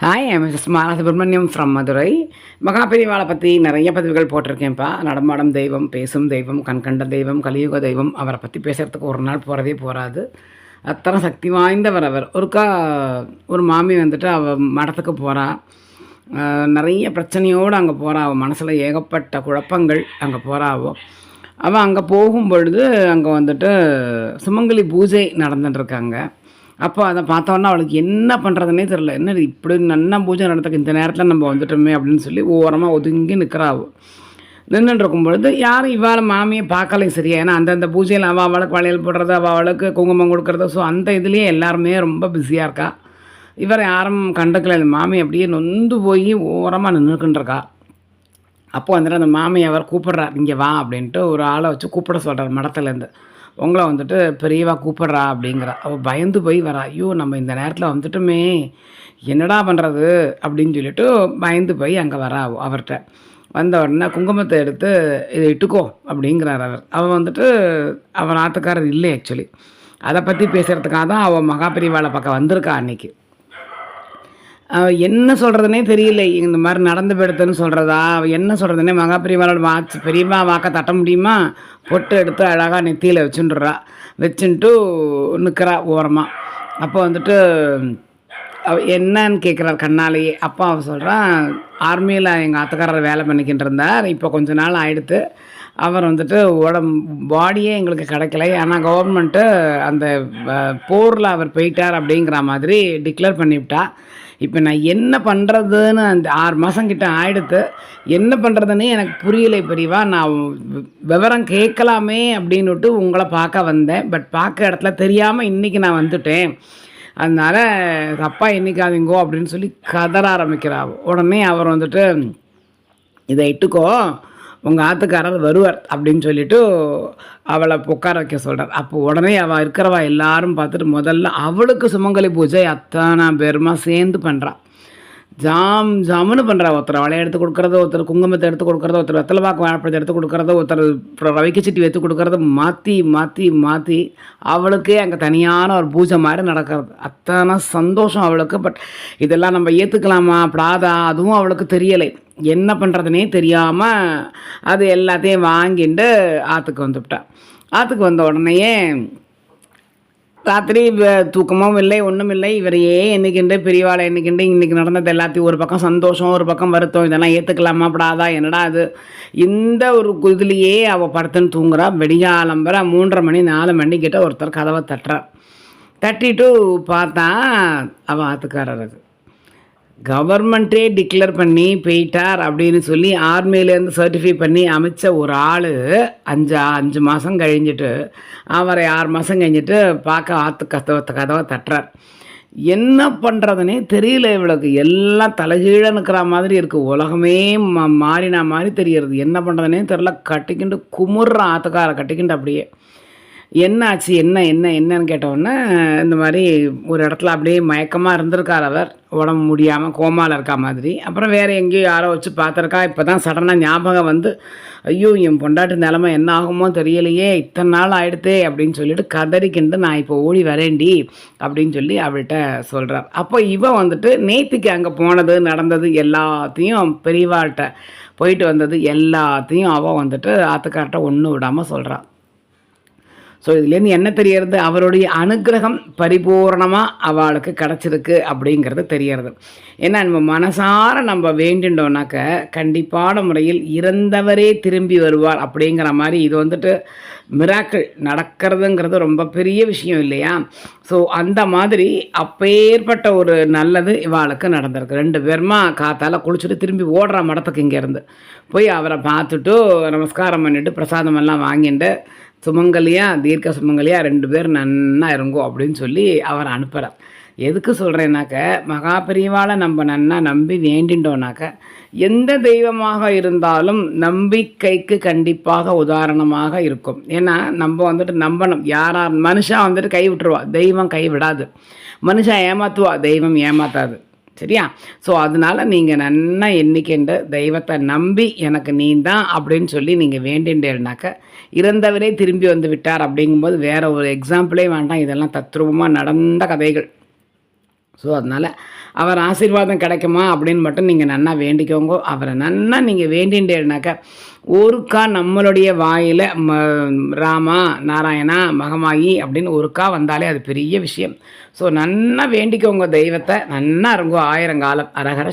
Hi Mrs Mala Subramaniam from Madurai மகாபெரிவாளை பற்றி நிறைய பதிவுகள் போட்டிருக்கேன்ப்பா. நடமாடும் தெய்வம் பேசும் தெய்வம் கண்கண்ட தெய்வம் கலியுக தெய்வம் அவரை பற்றி பேசுகிறதுக்கு ஒரு நாள் போகிறதே போகாது அத்தனை சக்தி வாய்ந்தவர் அவர். ஒருக்கா ஒரு மாமி வந்துட்டு அவள் மடத்துக்கு போகிறா நிறைய பிரச்சனையோடு அங்கே போகிறா அவள் மனசில் ஏகப்பட்ட குழப்பங்கள் அங்கே போகிறாவோ அவள் அவள் அங்கே போகும் பொழுது அங்கே வந்துட்டு சுமங்கலி பூஜை நடந்துட்டுருக்காங்க அப்போ அதை பார்த்தோன்னா அவளுக்கு என்ன பண்ணுறதுனே தெரில என்ன இப்படி நன்னா பூஜை நடத்துக்கு இந்த நேரத்தில் நம்ம வந்துட்டோமே அப்படின்னு சொல்லி ஓரமாக ஒதுங்கி நிற்கிறாவோ நின்றுட்டு பொழுது யாரும் இவாள் மாமியை பார்க்கலை சரியா? ஏன்னா அந்தந்த பூஜையில் அவள் அவளுக்கு வளையல் போடுறது அவள் அவளுக்கு குங்குமம் கொடுக்குறது. ஸோ அந்த இதுலேயே எல்லாருமே ரொம்ப பிஸியாக இருக்கா? இவர் யாரும் கண்டுக்கல. இந்த மாமி அப்படியே நொந்து போய் ஓரமாக நின்றுக்கின்றிருக்கா அப்போ வந்துட்டு அந்த மாமி அவர் கூப்பிட்றார் இங்கே வா அப்படின்ட்டு ஒரு ஆளை வச்சு கூப்பிட சொல்கிறார் மடத்துலேருந்து உங்களை வந்துட்டு பெரியவா கூப்பிட்றா அப்படிங்கிறா. அவள் பயந்து போய் வரா. ஐயோ நம்ம இந்த நேரத்தில் வந்துட்டோமே. என்னடா பண்ணுறது அப்படின்னு சொல்லிட்டு பயந்து போய் அங்கே வரா அவர்கிட்ட வந்த உடனே குங்குமத்தை எடுத்து இதை இட்டுக்கோ அப்படிங்கிறார் அவர். அவள் வந்துட்டு அவன் ஆத்துக்காரர் இல்லை ஆக்சுவலி அதை பற்றி பேசுகிறதுக்காக தான் அவள் மகாபெரிவாளை பக்கம் வந்திருக்கா அன்னைக்கு. என்ன சொல்கிறதுனே தெரியல. இந்த மாதிரி நடந்து போயிடுதுன்னு சொல்கிறதா அவள் என்ன சொல்கிறதுனே மகாபிரிவாளோட வாச்சு பெரியம்மா வாக்க தட்ட முடியுமா? பொட்டு எடுத்து அழகாக நெத்தியில் வச்சுட்டுறா வச்சுன்ட்டு நிற்கிறா ஓரமாக அப்போ வந்துட்டு அவ என்னன்னு கேட்குறாரு கண்ணாலேயே. அப்போ அவள் சொல்கிறான் ஆர்மியில் எங்கள் ஆத்துக்காரர் வேலை பண்ணிக்கிட்டு இருந்தார் இப்போ கொஞ்ச நாள் ஆகிடுத்து அவர் வந்துட்டு உடம் பாடியே எங்களுக்கு கிடைக்கல. ஆனால் கவர்மெண்ட்டு அந்த போரில் அவர் போயிட்டார் அப்படிங்கிற மாதிரி டிக்ளேர் பண்ணிவிட்டா. இப்போ நான் என்ன பண்ணுறதுன்னு அந்த ஆறு மாதம் கிட்ட ஆயிடுத்து என்ன பண்ணுறதுன்னு எனக்கு புரியலை பெரியவா நான் விவரம் கேட்கலாமே அப்படின்னுட்டு உங்களை பார்க்க வந்தேன். பட் பார்க்க இடத்துல தெரியாமல் இன்றைக்கி நான் வந்துட்டேன். அதனால் தப்பாக எண்ணிக்காதீங்கோ அப்படின்னு சொல்லி கதற ஆரம்பிக்கிறாள் உடனே அவர் வந்துட்டு இதை இட்டுக்கோ. உங்கள் ஆத்துக்காரர் வருவார் அப்படின்னு சொல்லிட்டு அவளை உட்கார வைக்க சொல்கிறார் அப்போ உடனே அவள் இருக்கிறவா எல்லாரும் பார்த்துட்டு முதல்ல அவளுக்கு சுமங்கலி பூஜை அத்தனை பேருமா சேர்ந்து பண்ணுறான் ஜாம் ஜாமுன்னு பண்ணுறா ஒருத்தர் வளைய எடுத்து கொடுக்குறது ஒருத்தர் குங்குமத்தை எடுத்து கொடுக்குறதோ ஒருத்தர் வெத்தலைவாக்கு வாழைப்பழத்தை எடுத்து கொடுக்குறதோ ஒருத்தர் ரவிக்க சிட்டி வைத்து கொடுக்குறதோ மாற்றி மாற்றி மாற்றி அவளுக்கே அங்கே தனியான ஒரு பூஜை மாதிரி நடக்கிறது. அத்தனை சந்தோஷம் அவளுக்கு. பட் இதெல்லாம் நம்ம ஏற்றுக்கலாமா படாதா அதுவும் அவளுக்கு தெரியலை. என்ன பண்ணுறதுனே தெரியாமல் அது எல்லாத்தையும் வாங்கிட்டு ஆற்றுக்கு வந்துவிட்டா ஆற்றுக்கு வந்த உடனேயே ராத்திரி வ- தூக்கமும் இல்லை ஒன்றும் இல்லை. இவரையே என்னைக்கிண்டு பெரியவாளை என்னைக்கிண்டு இன்றைக்கி நடந்தது எல்லாத்தையும் ஒரு பக்கம் சந்தோஷம் ஒரு பக்கம் வருத்தம். இதெல்லாம் ஏற்றுக்கலாமா படாதா என்னடா அது இந்த ஒரு இதுலேயே அவள் படுத்துன்னு தூங்குறா. வெடிகாலம்பர மூன்றரை மணி நாலு மணிக்கிட்ட ஒருத்தர் கதவை தட்டுறார் தட்டிட்டு பார்த்தா அவள் ஆத்துக்காரர் அது. கவர்மெண்ட்டே டிக்ளேர் பண்ணி போயிட்டார் அப்படின்னு சொல்லி ஆர்மியிலேருந்து சர்டிஃபை பண்ணி அமைச்ச ஒரு ஆள் அஞ்சு அஞ்சு மாதம் கழிஞ்சிட்டு அவரை ஆறு மாதம் கழிஞ்சிட்டு பார்க்க ஆற்று கதவை கதவை தட்டுறார். என்ன பண்ணுறதுனே தெரியல இவளுக்கு. எல்லாம் தலைகீழ நிற்கிற மாதிரி இருக்குது உலகமே மா மாறினா மாதிரி தெரியறது. என்ன பண்ணுறதுனே தெரில கட்டிக்கிண்டு குமுறுற ஆத்துக்காரை கட்டிக்கிண்டு அப்படியே. என்ன ஆச்சு என்ன என்ன என்னன்னு கேட்டோன்னே இந்த மாதிரி ஒரு இடத்துல அப்படியே மயக்கமாக இருந்திருக்கார் அவர். உடம்பு முடியாமல் கோமாவில் இருக்கா மாதிரி. அப்புறம் வேறு எங்கேயோ யாரோ வச்சு பார்த்துருக்கா. இப்போ தான் சடனாக ஞாபகம் வந்து ஐயோ என் பொண்டாட்டு நிலமை என்ன ஆகுமோ தெரியலையே இத்தனை நாள் ஆகிடுதே அப்படின்னு சொல்லிட்டு கதறிக்கிண்டு நான் இப்போ ஓடி வரேண்டி அப்படின்னு சொல்லி அவள்கிட்ட சொல்கிறார் அப்போ இவன் வந்துட்டு நேத்திக்கு அங்கே போனது நடந்தது எல்லாத்தையும் பெரியவாள்கிட்ட போயிட்டு வந்தது எல்லாத்தையும் அவள் வந்துட்டு ஆத்துக்கார்ட்ட ஒன்று விடாமல் சொல்கிறான் ஸோ இதுலேருந்து என்ன தெரியறது அவருடைய அனுக்கிரகம் பரிபூரணமாக அவளுக்கு கிடச்சிருக்கு அப்படிங்கிறது தெரியறது ஏன்னா நம்ம மனசார நம்ம வேண்டிண்டோம்னாக்க கண்டிப்பான முறையில் இறந்தவரே திரும்பி வருவார் அப்படிங்கிற மாதிரி இது வந்துட்டு மிராக்கள் நடக்கிறதுங்கிறது ரொம்ப பெரிய விஷயம் இல்லையா? ஸோ அந்த மாதிரி அப்பேற்பட்ட ஒரு நல்லது இவாளுக்கு நடந்திருக்கு. ரெண்டு பேருமா காத்தால் குளிச்சுட்டு திரும்பி ஓடுற மடத்துக்கு இங்கேருந்து போய் அவரை பார்த்துட்டு நமஸ்காரம் பண்ணிவிட்டு பிரசாதமெல்லாம் வாங்கிட்டு சுமங்கலியா தீர்க்க சுமங்கலியா ரெண்டு பேர் நன்னா இருங்கோ அப்படின்னு சொல்லி அவர் அனுப்புகிறார் எதுக்கு சொல்கிறேன்னாக்க மகாபெரிவாளை நம்ம நன்னா நம்பி வேண்டிண்டோனாக்க எந்த தெய்வமாக இருந்தாலும் நம்பிக்கைக்கு கண்டிப்பாக உதாரணமாக இருக்கும். ஏன்னா நம்ம வந்துட்டு நம்பணும். யாரா மனுஷன் வந்துட்டு கை விட்டுருவா. தெய்வம் கை விடாது. மனுஷன் ஏமாத்துவா? தெய்வம் ஏமாத்தாது. சரியா? ஸோ அதனால நீங்கள் நன்னா எண்ணிக்கின்ற தெய்வத்தை நம்பி எனக்கு நீ தான் அப்படின்னு சொல்லி நீங்கள் வேண்டின்றேனாக்க இறந்தவரே திரும்பி வந்து விட்டார் அப்படிங்கும்போது வேறு ஒரு எக்ஸாம்பிளே வேண்டாம். இதெல்லாம் தத்ரூபமாக நடந்த கதைகள். ஸோ அதனால் அவர் ஆசீர்வாதம் கிடைக்குமா அப்படின்னு மட்டும் நீங்கள் நன்னா வேண்டிக்கோங்க. அவரை நன்னா நீங்கள் வேண்டின்றேனாக்கா ஒருக்கா நம்மளுடைய வாயில் ம ராமா நாராயணா மகமாயி அப்படின்னு ஒருக்கா வந்தாலே அது பெரிய விஷயம். ஸோ நன்னா வேண்டிக்கோங்க தெய்வத்தை நன்னா இருங்கோ ஆயிரங்காலம் அரகர